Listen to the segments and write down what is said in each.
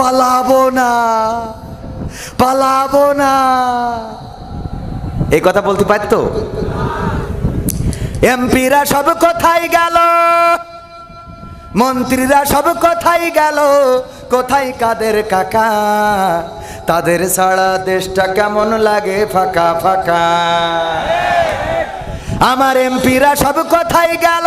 পালাবো না পালাবো না। এই কথা বলতে পারতো? এমপিরা সব কোথায় গেল? মন্ত্রীরা সব কোথায় গেল? কোথায় কাদের কাকা? তাদের ছাড়া দেশটা কেমন লাগে ফাঁকা ফাঁকা? আমার এমপিরা সব কোথায় গেল?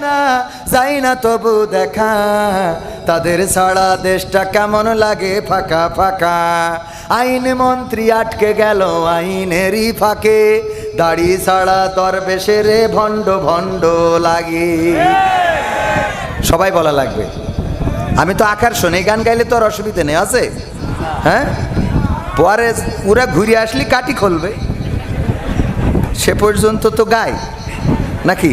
না, যাই না তবু দেখা। তাদের সারা দেশটা কেমন লাগে? ফাঁকা ফাঁকা। আইন মন্ত্রী আটকে গেল আইনেরই ফাঁকে। দাড়ি ছাড়া দরবেশে রে ভণ্ড ভণ্ড লাগে। সবাই বলা লাগবে। আমি তো আকার শুনে, গান গাইলে তো আর অসুবিধা নেই, আছে? হ্যাঁ? পরে ওরা ঘুরে আসলি কাটি খুলবে। সে পর্যন্ত তো গাই নাকি?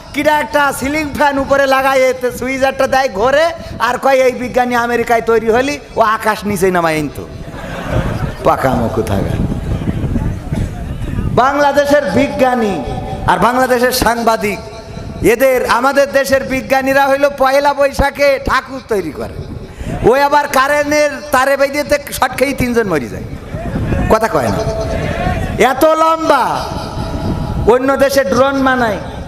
কিরা একটা সিলিং ফ্যান উপরে লাগাই এতে সুইজারটা দেয় ঘরে, আর কয়, এই বিজ্ঞানী আমেরিকায় তৈরি হলি, ও আকাশ নিচেই নামায় তো পাকামো কোথায় বাংলাদেশের বিজ্ঞানী আর বাংলাদেশের সাংবাদিক, এদের, আমাদের দেশের বিজ্ঞানীরা হইল পয়লা বৈশাখে ঠাকুর তৈরি করে। ওই আবার কারেন্টের তারে বেঁধেতে শট খেয়েই তিনজন মরি যায়। কথা কয় না। এত লম্বা। অন্য দেশে ড্রোন বানায়।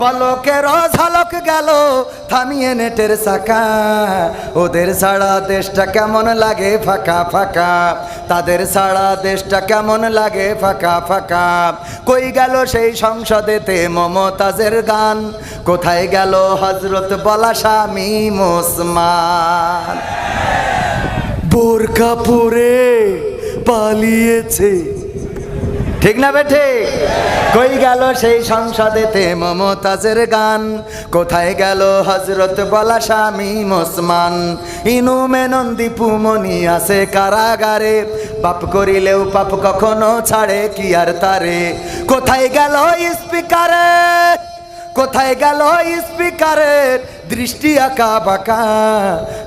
পলকের ঝলক গেল থামিয়ে নেটের চাকা ওদের ছাড়া দেশটা কেমন লাগে ফাঁকা ফাঁকা। তাদের ছাড়া দেশটা কেমন লাগে ফাঁকা ফাঁকা। কই গেল সেই সংসদেতে মমতাজের গান? কোথায় গেল হজরত বলা স্বামী মোসমান বোরকা পরে পালিয়েছে ঠিক না বেঠে কই গেল সেই সংসদেতে মমতাজের গান? কোথায় গেল হজরত বলা স্বামী মোসমান? ইনু মেনন দীপু মনি আছে কারাগারে। পাপ করিলেও পাপ কখনো ছাড়ে, কি আর তারে? কোথায় গেল স্পিকারে? কোথায় গেল স্পিকারের দৃষ্টি আঁকা বাঁকা?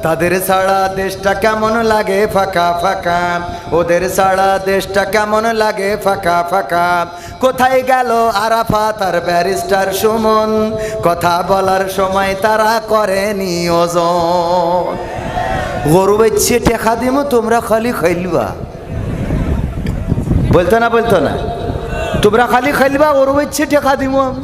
তাদের সারা দেশটা কেমন লাগে ফাঁকা ফাঁকা? ওদের সারা দেশটা কেমন লাগে ফাঁকা ফাঁকা? কোথায় গেল আরাফা তার ব্যারিস্টার সুমন? কথা বলার সময় তারা করেনি ওজন। গরু বেচ্ছে টেকা দিমো, তোমরা খালি খাইলবা বলতো না বলতো না? তোমরা খালি খাইলবা গরু বেচ্ছে টেকা দিমো আমি।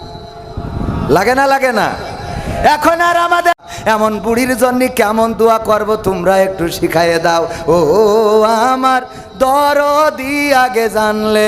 লাগে না লাগে না। এখন আর আমাদের এমন বুড়ির জন্য কেমন দোয়া করব তোমরা একটু শিখাইয়ে দাও। ও আমার দরদি আগে জানলে।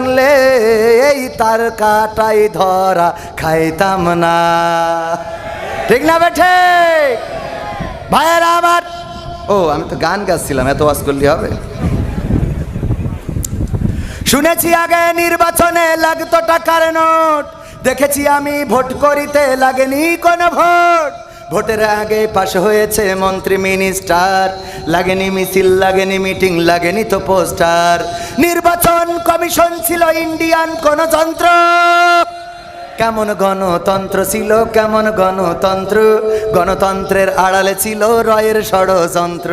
জানলে এই তার কাটাই ধরা খাইতাম না। ঠিক না বেঠে ভাইয়েরা আমার ও, আমি তো গান গাচ্ছিলাম, এত ওয়াজ করলে হবে। শুনেছি আগে নির্বাচনে লাগতো টাকার নোট, দেখেছি আমি ভোট করিতে লাগেনি কোনো ভোট। ভোটের আগে পাশ হয়েছে মন্ত্রী, মিনিস্টার, লাগেনি মিছিল, লাগেনি মিটিং, লাগেনি তো পোস্টার। নির্বাচন কমিশন ছিল ইন্ডিয়ান গণতন্ত্র। কেমন গণতন্ত্র ছিল, কেমন গণতন্ত্র? গণতন্ত্রের আড়ালে ছিল রয়ের ষড়যন্ত্র।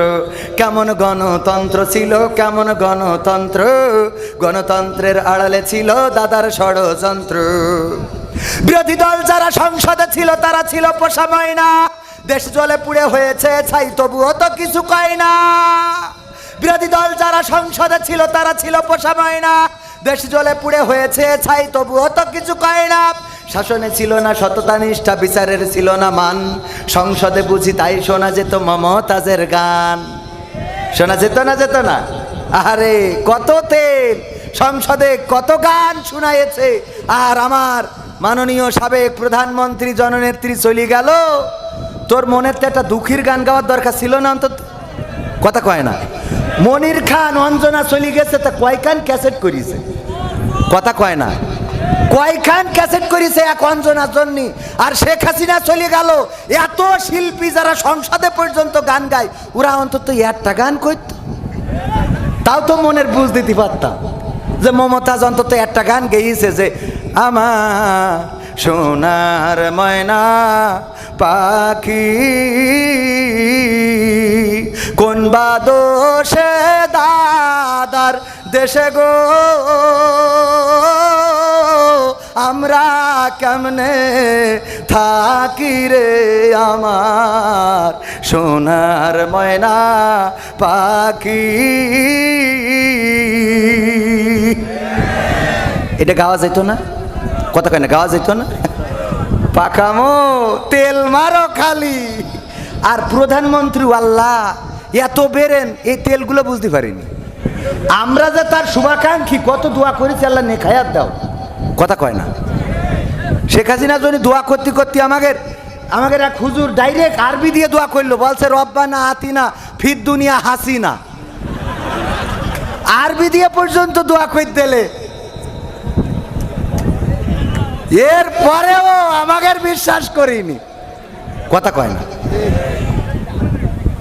কেমন গণতন্ত্র ছিল, কেমন গণতন্ত্র? গণতন্ত্রের আড়ালে ছিল দাদার ষড়যন্ত্র। বিরোধী দল যারা সংসদে ছিল, তারা ছিল পোষা ময়না। দেশ জলে পুড়ে হয়েছে, ছাই তবুও তো কিছু কয় না। বিরোধী দল যারা সংসদে ছিল, তারা ছিল পোষা ময়না। দেশ জলে পুড়ে হয়েছে, ছাই, তবুও তো কিছু কয় না। শাসনে ছিল না সততা, নিষ্ঠা, বিচারের ছিল না মান। সংসদে বুঝি তাই শোনা যেত মমতাজের গান। শোনা যেত না যেত না? আরে কত তেল! সংসদে কত গান শোনায়েছে আর আমার মাননীয় সাবেক প্রধানমন্ত্রী, জননেত্রী চলে গেল। তোর মনের তো একটা দুঃখীর গান গাওয়ার দরকার ছিল না অন্তত? কথা কয় না। মনির খান অঞ্জনা চলে গেছে, তা কয়খান ক্যাসেট করিছে? কথা কয় না। কয়খান ক্যাসেট করিছে এক অঞ্জনার জন্য? আর শেখ হাসিনা চলে গেল, এত শিল্পী যারা সংসদে পর্যন্ত গান গায়, ওরা অন্তত একটা গান করত তাও তো মনের বুঝ দিতে পারতাম যে মমতাজ অন্তত একটা গান গেয়েছে যে আমার সোনার ময়না পাখি কোন বা দোষে দাদার দেশে গো? আমরা কেমনে থাকি রে আমার সোনার ময়না পাখি? এটা গাওয়া যেত না? কথা কয় না, গাওয়া যেত না? পাকামো তেল মারো খালি। আর প্রধানমন্ত্রী, আল্লাহ এত বেরেন, এই তেলগুলো বুঝতে পারিনি। আমরা যে তার শুভাকাঙ্ক্ষী, কত দোয়া করেছি, আল্লাহ নেখায়াত দাও। কথা কয় না। শেখ হাসিনা যদি দোয়া করতে করতে আমাদের আমাদের এক হুজুর ডাইরেক্ট আরবি দিয়ে দোয়া করল, বলছে, রব্বানা আতিনা ফির দুনিয়া হাসিনা। আরবি দিয়ে পর্যন্ত দোয়া করে দিলে। এর পরেও আমাদের বিশ্বাস করিনি। কথা কয় না।